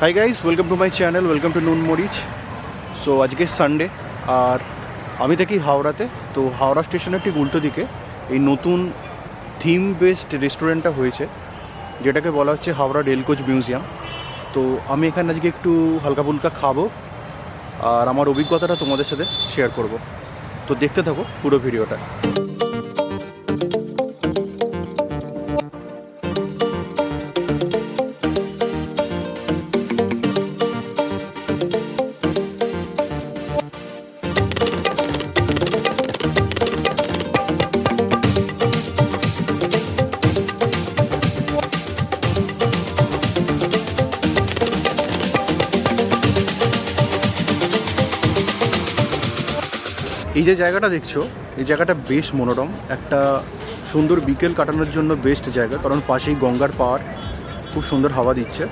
Hi guys welcome to my channel welcome to নুন মরিচ so আজকে সানডে আর আমি থাকি হাওড়াতে। তো হাওড়া স্টেশনের ঠিক উল্টো দিকে এই নতুন থিম বেসড রেস্টুরেন্টটা হয়েছে, যেটাকে বলা হচ্ছে হাওড়া রেলকোচ মিউজিয়াম তো আমি এখানে আজকে একটু হালকা ফুলকা খাব, আর আমার অভিজ্ঞতাটা তোমাদের সাথে শেয়ার করব। তো দেখতে থাকো পুরো ভিডিওটা। এই যে জায়গাটা দেখছ, এই জায়গাটা বেশ মনোরম। একটা সুন্দর বিকেল কাটানোর জন্য বেস্ট জায়গা, কারণ পাশেই গঙ্গার পাহাড়, খুব সুন্দর হাওয়া দিচ্ছে।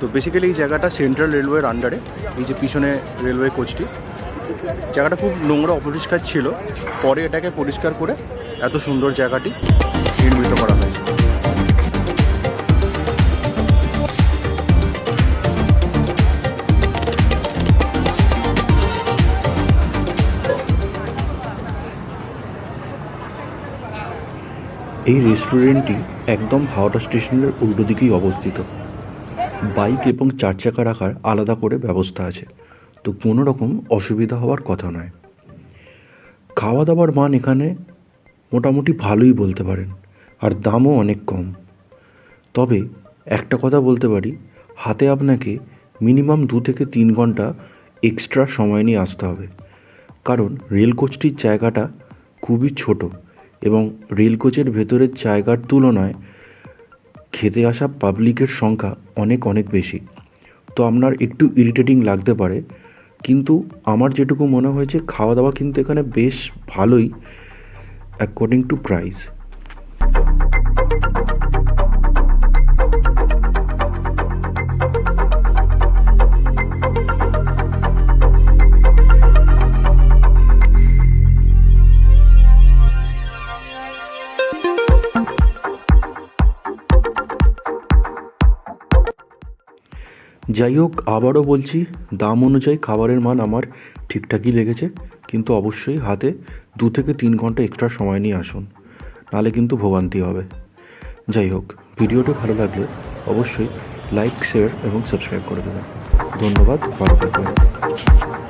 তো বেসিক্যালি এই জায়গাটা সেন্ট্রাল রেলওয়ের আন্ডারে এই যে পিছনে রেলওয়ে কোচটি। জায়গাটা খুব নোংরা অপরিষ্কার ছিল, পরে এটাকে পরিষ্কার করে এত সুন্দর জায়গাটি নির্মিত করা হয়েছে। এই রেস্টুরেন্টটি একদম হাওড়া স্টেশনের উল্টো দিকেই অবস্থিত। বাইক এবং চার চাকা রাখার আলাদা করে ব্যবস্থা আছে। তো কোনো রকম অসুবিধা হওয়ার কথা নয়। খাওয়া দাওয়ার মান এখানে মোটামুটি ভালোই বলতে পারেন, আর দামও অনেক কম। তবে একটা কথা বলতে পারি, হাতে আপনাকে মিনিমাম দু থেকে তিন ঘণ্টা এক্সট্রা সময় নিয়ে আসতে হবে। কারণ রেল কোচটির জায়গাটা খুবই ছোট। এবং রেল কোচের ভেতরের জায়গার তুলনায় খেতে আসা পাবলিকের সংখ্যা অনেক অনেক বেশি। তো আপনার একটু ইরিটেটিং লাগতে পারে, কিন্তু আমার যেটুকু মনে হয়েছে খাওয়া দাওয়া কিন্তু এখানে বেশ ভালোই অ্যাকর্ডিং টু প্রাইস যাই হোক, আবারও বলছি, দাম অনুযায়ী খাবারের মান আমার ঠিকঠাকই লেগেছে, কিন্তু অবশ্যই হাতে দু থেকে তিন ঘণ্টা এক্সট্রা সময় নিয়ে আসুন নাহলে কিন্তু ভোগান্তি হবে। যাই হোক, ভিডিওটি ভালো লাগলে অবশ্যই লাইক শেয়ার এবং সাবস্ক্রাইব করে দেবেন। ধন্যবাদ, ভালো থাকবেন।